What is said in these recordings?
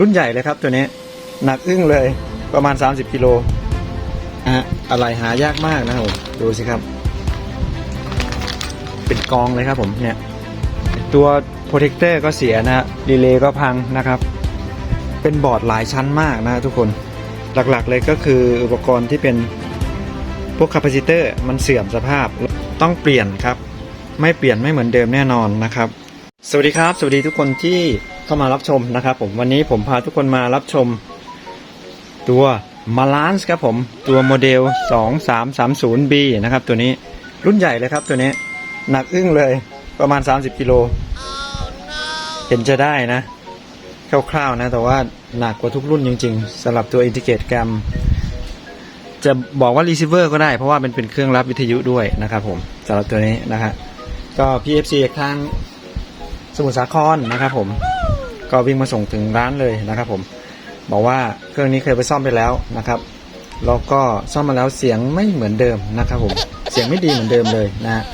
รุ่นใหญ่เลยครับตัวนี้ หนักอึ้งเลยประมาณ 30กิโลนะฮะอะไรหายากมากนะครับผมดูสิครับ เป็นกองเลยครับผมเนี่ย ตัวโปรเทคเตอร์ก็เสียนะฮะดีเลย์ก็พังนะครับ เป็นบอร์ดหลายชั้นมากนะฮะทุกคนหลักๆเลยก็คืออุปกรณ์ที่เป็นพวกคาปาซิเตอร์มันเสื่อมสภาพต้องเปลี่ยนครับ ไม่เปลี่ยนไม่เหมือนเดิมแน่นอนนะครับ สวัสดีครับ สวัสดีทุกคนที่ เข้ามารับชมนะครับ ผมวันนี้ผมพาทุกคนมารับชม ตัวมาลานส์ครับผมตัวโมเดล 2330B นะครับ ตัวนี้รุ่นใหญ่เลยครับตัวนี้หนักอึ้งเลยประมาณ 30กิโลเห็นจะได้นะคร่าวๆนะ แต่ว่าหนักกว่าทุกรุ่นจริง ๆสำหรับตัวอินทิเกรตแกรมจะบอกว่า receiver ก็ได้เพราะว่ามันเป็นเครื่องรับวิทยุด้วยนะครับผมสำหรับตัวนี้นะฮะก็ PFC ทางสมุทรสาครนะครับผม ก็วิ่งมาส่งถึงร้านเลยนะครับผมบอกว่าเครื่องนี้เคยไปซ่อมไปแล้วนะครับแล้วก็ซ่อมมาแล้วเสียงไม่เหมือนเดิมนะครับผมเสียงไม่ดีเหมือนเดิมเลยนะ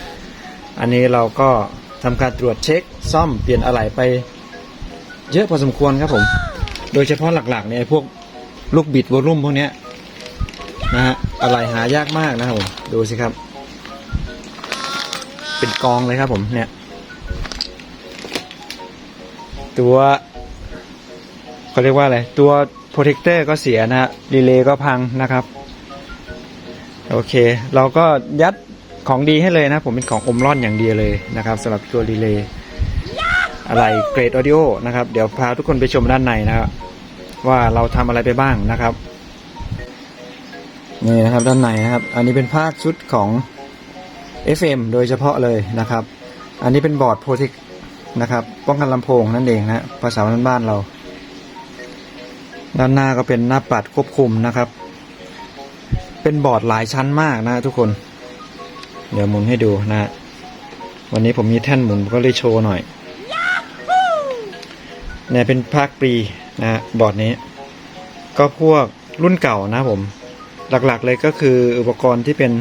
อันนี้เราก็ทำการตรวจเช็คซ่อมเปลี่ยนอะไหล่ไป เยอะพอสมควรครับผม โดยเฉพาะหลักๆเนี่ยพวกลูกบิดวอลลุ่มพวกเนี้ยนะฮะอะไหล่หายากมากนะครับผมดูสิครับ เป็นกองเลยครับผมเนี่ย ตัวเขาเรียกว่าอะไร ตัวโปรเทคเตอร์ก็เสียนะฮะดีเลย์ก็พังนะครับ โอเค เราก็ยัดของดีให้เลยนะ ผมเป็นของอมร่อนอย่างเดียวเลยนะครับสำหรับตัวดีเลย์อะไรเกรดออดิโอนะครับ เดี๋ยวพาทุกคนไปชมด้านในนะครับว่าเราทำอะไรไปบ้างนะครับนี่นะครับด้านในนะครับ อันนี้เป็นภาคชุดของ FM โดยเฉพาะเลยนะครับ อันนี้เป็นบอร์ดโปรเทค นะครับ ป้องกันลำโพงนั่นเองนะภาษาบ้านเรา ด้านหน้าก็เป็นหน้าปัดควบคุมนะครับ เป็นบอร์ดหลายชั้นมากนะทุกคน เดี๋ยวหมุนให้ดูนะ วันนี้ผมมีแท่นหมุนก็เลยโชว์หน่อยเนี่ยเป็นภาคปรีนะบอร์ดนี้ ก็พวกรุ่นเก่านะผม หลักๆเลยก็คืออุปกรณ์ที่เป็น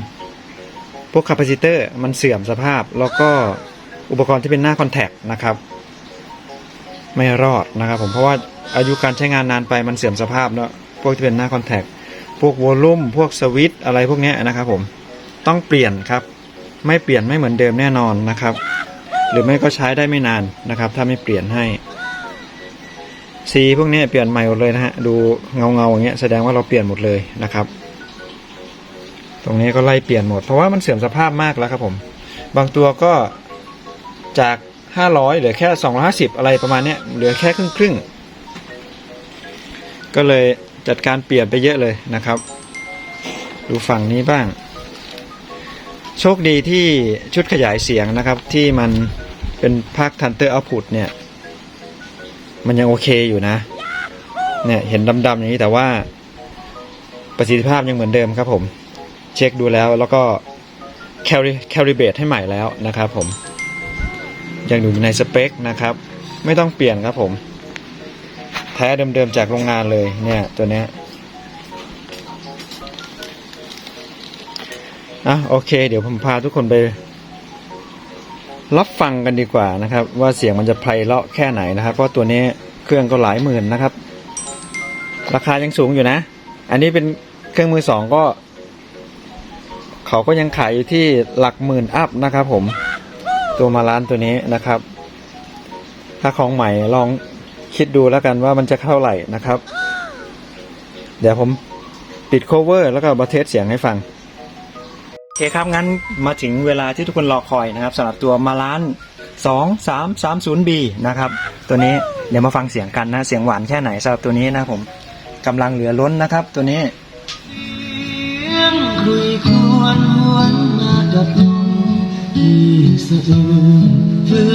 พวกคาปาซิเตอร์มันเสื่อมสภาพแล้วก็ อุปกรณ์ที่เป็นหน้าคอนแทคนะครับ ไม่รอดนะครับ ผมเพราะว่าอายุการใช้งานนานไปมันเสื่อมสภาพเนาะพวกที่เป็นหน้าคอนแทคพวกวอลลุ่มพวกสวิตอะไรพวกนี้นะครับผมต้องเปลี่ยนครับ ไม่เปลี่ยนไม่เหมือนเดิมแน่นอนนะครับ หรือไม่ก็ใช้ได้ไม่นานนะครับ ถ้าไม่เปลี่ยนให้สีพวกนี้เปลี่ยนใหม่หมดเลยนะฮะดูเงาเงาอย่างเงี้ยแสดงว่าเราเปลี่ยนหมดเลยนะครับ ตรงนี้ก็ไล่เปลี่ยนหมด เพราะว่ามันเสื่อมสภาพมากแล้วครับผม บางตัวก็ จาก 500 เหลือแค่ 250 อะไรประมาณเนี้ยเหลือแค่ครึ่งครึ่งก็เลยจัดการเปลี่ยนไปเยอะเลยนะครับ ดูฝั่งนี้บ้าง โชคดีที่ชุดขยายเสียงนะครับ ที่มันเป็นภาคทันเตอร์เอาพุตเนี่ย มันยังโอเคอยู่นะ เนี่ยเห็นดำๆอย่างนี้แต่ว่าประสิทธิภาพยังเหมือนเดิมครับผม เช็คดูแล้วแล้วก็แคลิแคลิเบตให้ใหม่แล้วนะครับผม ยังอยู่ในสเปคนะครับ ไม่ต้องเปลี่ยนครับผม แท้เดิมๆจากโรงงานเลยเนี่ยตัวเนี้ยอะโอเค เดี๋ยวผมพาทุกคนไปรับฟังกันดีกว่านะครับ ว่าเสียงมันจะไพเราะแค่ไหนนะครับ เพราะตัวนี้เครื่องก็หลายหมื่นนะครับ ราคายังสูงอยู่นะ อันนี้เป็นเครื่องมือสองก็ เขาก็ยังขายอยู่ที่หลักหมื่นอัพนะครับผม ตัวมาล้านตัวนี้นะครับ ถ้าของใหม่ลองคิดดูแล้วกันว่ามันจะเท่าไหร่นะครับ เดี๋ยวผมปิดโคเวอร์แล้วก็บัเทสเสียงให้ฟัง โอเคครับ งั้นมาถึงเวลาที่ทุกคนรอคอยนะครับสำหรับตัวมาล้าน 2330B นะครับ ตัวนี้เดี๋ยวมาฟังเสียงกันนะ เสียงหวานแค่ไหนสำหรับตัวนี้นะผมกำลังเหลือล้นนะครับ ตัวนี้เสียงคุยควรหวนมาดับ สะอื้นฟื้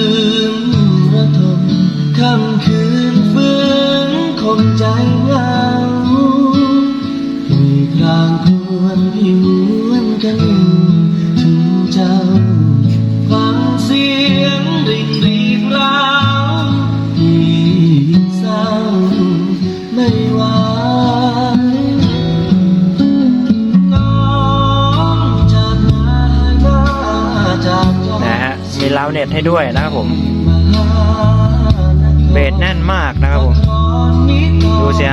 นระทมค่ำคืนฟื้นคมใจเหงาคุยกลางควรพิวนกันถึงเจ้าาวเน็ตให้ด้วยนะครับผม เบสแน่นมากนะครับผม ดูเสีย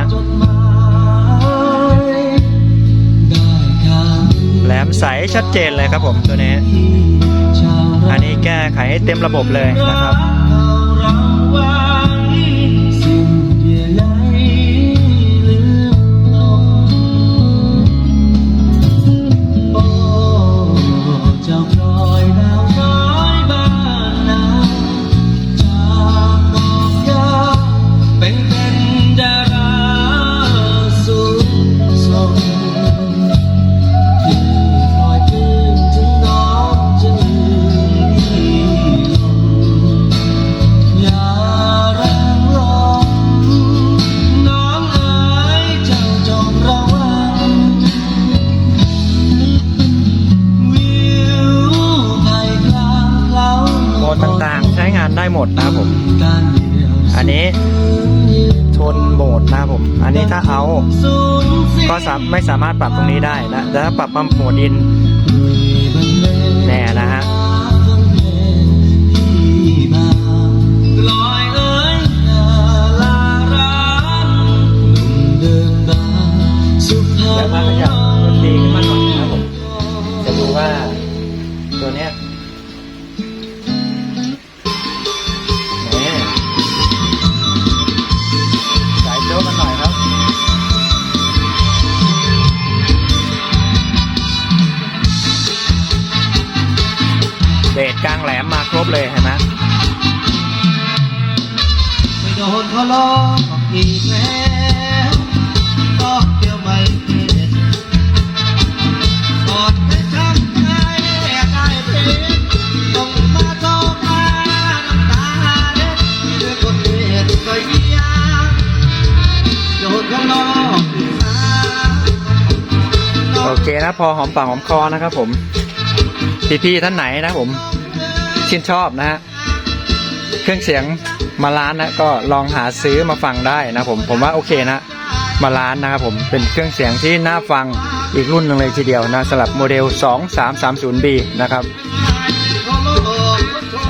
แหลมใสชัดเจนเลยครับผมตัวนี้ อันนี้แก้ไขให้เต็มระบบเลยนะครับ หมดนะครับผม อันนี้ทนโหมดนะครับผม อันนี้ถ้าเอาก็ไม่สามารถปรับตรงนี้ได้นะแต่ถ้าปรับมาโหมดอินแน่นะฮะ เบสกลางแหลมมาครบเลยเห็นไหมไม่โดนเขาล้อกอีกแล้วก็เดียวไม่เข็ดกอดไปช้ำใจได้เพลงต้องมาโทษมาน้ำตาเล็ดด้วยคนเด็ดก็ยังโดนเขาล้ออีกแล้วโอเคนะพอหอมปากหอมคอนะครับผม พี่ๆท่านไหนนะผมชื่นชอบนะฮะเครื่องเสียงมาล้านนะก็ลองหาซื้อมาฟังได้นะผมผมว่าโอเคนะมาล้านนะครับผมเป็นเครื่องเสียงที่น่าฟังอีกรุ่นหนึ่งเลยทีเดียวนะสำหรับโมเดล 2330B นะครับ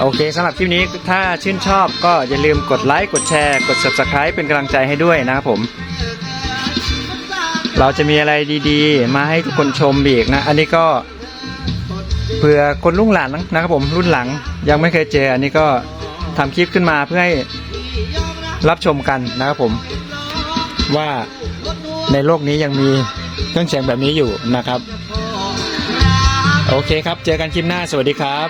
โอเคสำหรับคลิปนี้ถ้าชื่นชอบก็อย่าลืมกดไลค์กดแชร์กด Subscribe เป็นกำลังใจให้ด้วยนะครับผม เราจะมีอะไรดีๆ มาให้ทุกคนชมอีกนะ อันนี้ก็ เผื่อคนรุ่นหลังนะครับผมรุ่นหลังยังไม่เคยเจออันนี้ก็ทำคลิปขึ้นมาเพื่อให้รับชมกันนะครับผม ว่าในโลกนี้ยังมีเครื่องเสียงแบบนี้อยู่นะครับ โอเคครับ เจอกันคลิปหน้าสวัสดีครับ